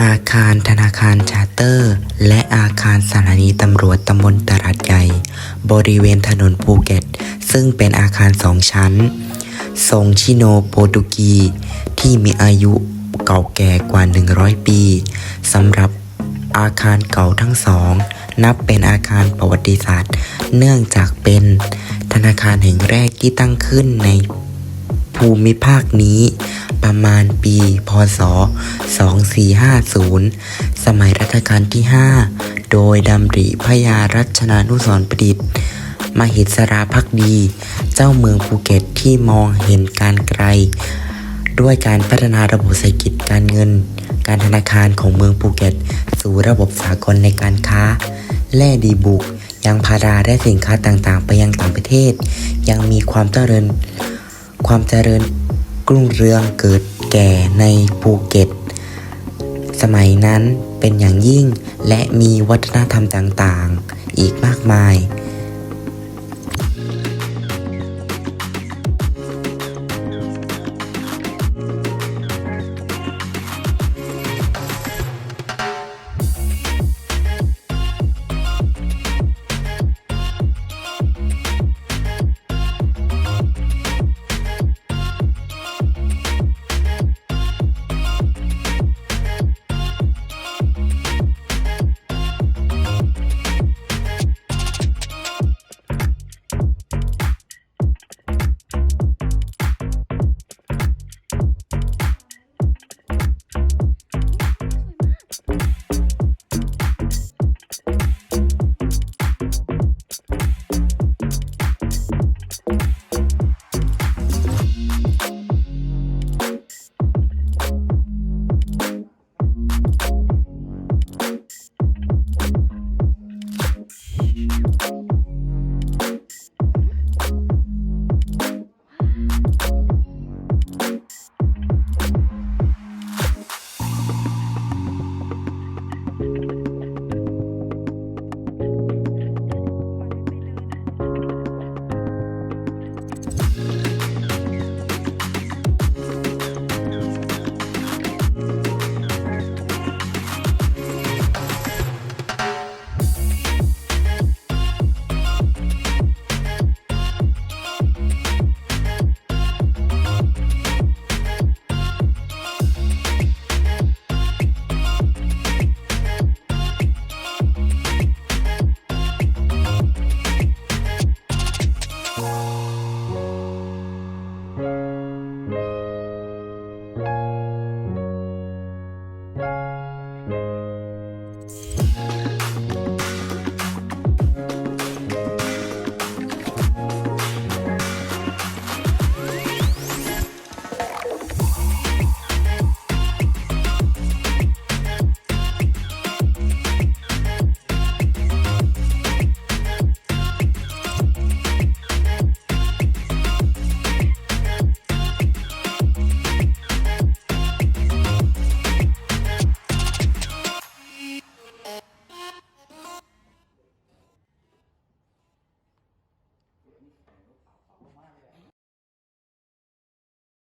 อาคารธนาคารชาเตอร์ และอาคารสถานีตำรวจตำบลตลาดใหญ่ บริเวณถนนภูเก็ต ซึ่งเป็นอาคารสองชั้น ทรงชิโนโปรตุกี ที่มีอายุเก่าแก่กว่า 100 ปีสำหรับอาคารเก่าทั้งสอง นับเป็นอาคารประวัติศาสตร์ เนื่องจากเป็นธนาคารแห่งแรกที่ตั้งขึ้นใน ภูมิภาคนี้ ประมาณปี พศ 2450 สมัยรัชกาลที่ 5 โดยดำริพยารัชนานุสรประดิษฐ์ มหิสราพักดี เจ้าเมืองภูเก็ตที่มองเห็นการไกล ด้วยการพัฒนาระบบเศรษฐกิจการเงิน การธนาคารของเมืองภูเก็ต สู่ระบบสากลในการค้าแร่ดีบุกยางพาราและสินค้าต่างๆ ไปยังต่างประเทศ ยังมีความเจริญ ความเจริญกรุ่งเรืองเกิดแก่ในภูเก็ต สมัยนั้นเป็นอย่างยิ่งและมีวัฒนธรรมต่างๆ อีกมากมาย you.